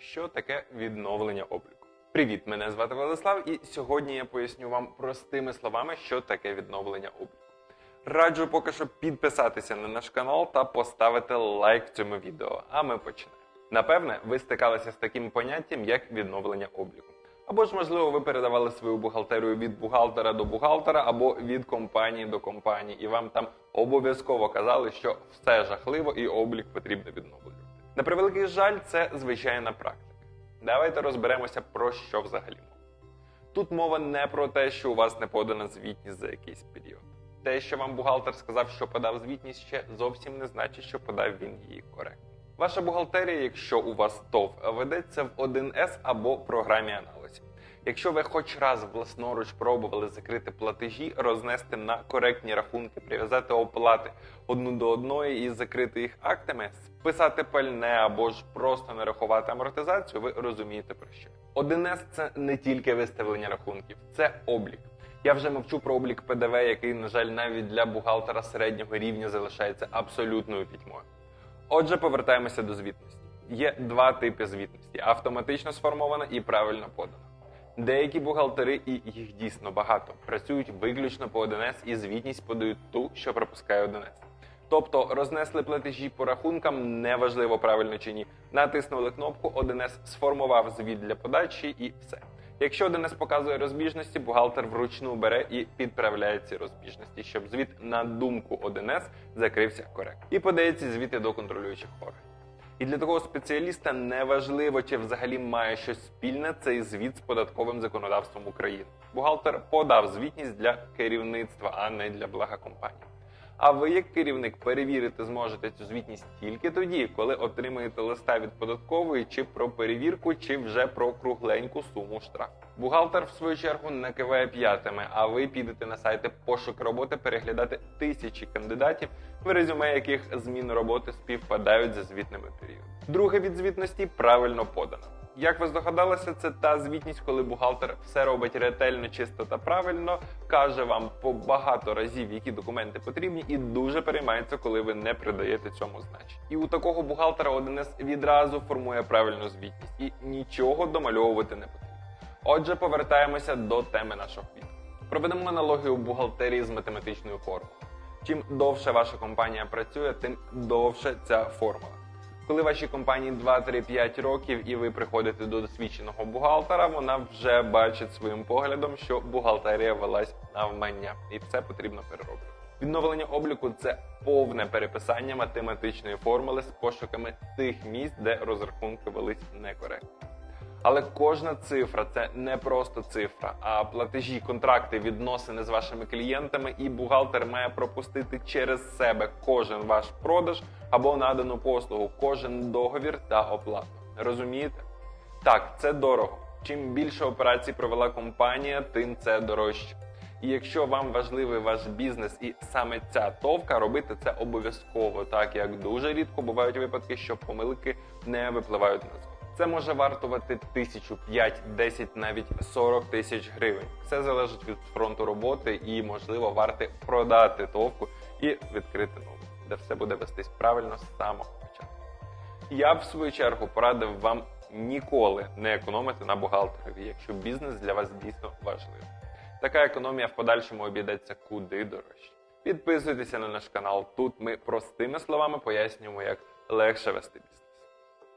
Що таке відновлення обліку? Привіт, мене звати Владислав, і сьогодні я поясню вам простими словами, що таке відновлення обліку. Раджу поки що підписатися на наш канал та поставити лайк цьому відео. А ми почнемо. Напевне, ви стикалися з таким поняттям, як відновлення обліку. Або ж, можливо, ви передавали свою бухгалтерію від бухгалтера до бухгалтера, або від компанії до компанії, і вам там обов'язково казали, що все жахливо і облік потрібно відновлювати. На превеликий жаль, це звичайна практика. Давайте розберемося про що взагалі мова. Тут мова не про те, що у вас не подана звітність за якийсь період. Те, що вам бухгалтер сказав, що подав звітність, ще зовсім не значить, що подав він її коректно. Ваша бухгалтерія, якщо у вас ТОВ, ведеться в 1С або програмі аналізів. Якщо ви хоч раз власноруч пробували закрити платежі, рознести на коректні рахунки, прив'язати оплати одну до одної і закрити їх актами, списати пальне або ж просто не рахувати амортизацію, ви розумієте про що. 1С – це не тільки виставлення рахунків, це облік. Я вже мовчу про облік ПДВ, який, на жаль, навіть для бухгалтера середнього рівня залишається абсолютною пітьмою. Отже, повертаємося до звітності. Є два типи звітності: автоматично сформована і правильно подана. Деякі бухгалтери, і їх дійсно багато, працюють виключно по 1С і звітність подають ту, що пропускає 1С. Тобто рознесли платежі по рахункам, неважливо правильно чи ні. Натиснули кнопку 1С, сформував звіт для подачі і все. Якщо 1С показує розбіжності, бухгалтер вручну бере і підправляє ці розбіжності, щоб звіт на думку 1С закрився коректно. І подає ці звіти до контролюючих органів. І для такого спеціаліста не важливо, чи взагалі має щось спільне цей звіт з податковим законодавством України. Бухгалтер подав звітність для керівництва, а не для блага компанії. А ви, як керівник, перевірити зможете цю звітність тільки тоді, коли отримаєте листа від податкової чи про перевірку, чи вже про кругленьку суму штрафу. Бухгалтер, в свою чергу, не киває п'ятами, а ви підете на сайти пошук роботи переглядати тисячі кандидатів, в резюме яких зміни роботи співпадають за звітними періодами. Друге від звітності правильно подано. Як ви здогадалися, це та звітність, коли бухгалтер все робить ретельно, чисто та правильно, каже вам по багато разів, які документи потрібні, і дуже переймається, коли ви не придаєте цьому значення. І у такого бухгалтера 1С відразу формує правильну звітність і нічого домальовувати не потрібно. Отже, повертаємося до теми нашого відео. Проведемо аналогію бухгалтерії з математичною формулою. Чим довше ваша компанія працює, тим довше ця формула. Коли вашій компанії 2-3-5 років і ви приходите до досвідченого бухгалтера, вона вже бачить своїм поглядом, що бухгалтерія велась навмання, і це потрібно перероблювати. Відновлення обліку це повне переписання математичної формули з пошуками тих місць, де розрахунки велись некоректно. Але кожна цифра це не просто цифра, а платежі, контракти, відносини з вашими клієнтами, і бухгалтер має пропустити через себе кожен ваш продаж або надану послугу, кожен договір та оплату. Розумієте? Так, це дорого. Чим більше операцій провела компанія, тим це дорожче. І якщо вам важливий ваш бізнес і саме ця товка, робити це обов'язково, так як дуже рідко бувають випадки, що помилки не випливають на згод. Це може вартувати тисячу, п'ять, десять, навіть 40 тисяч гривень. Все залежить від фронту роботи і, можливо, варти продати товку і відкрити нову, де все буде вестись правильно з самого початку. Я б в свою чергу порадив вам ніколи не економити на бухгалтерові, якщо бізнес для вас дійсно важливий. Така економія в подальшому обійдеться куди дорожче. Підписуйтеся на наш канал. Тут ми простими словами пояснюємо, як легше вести бізнес.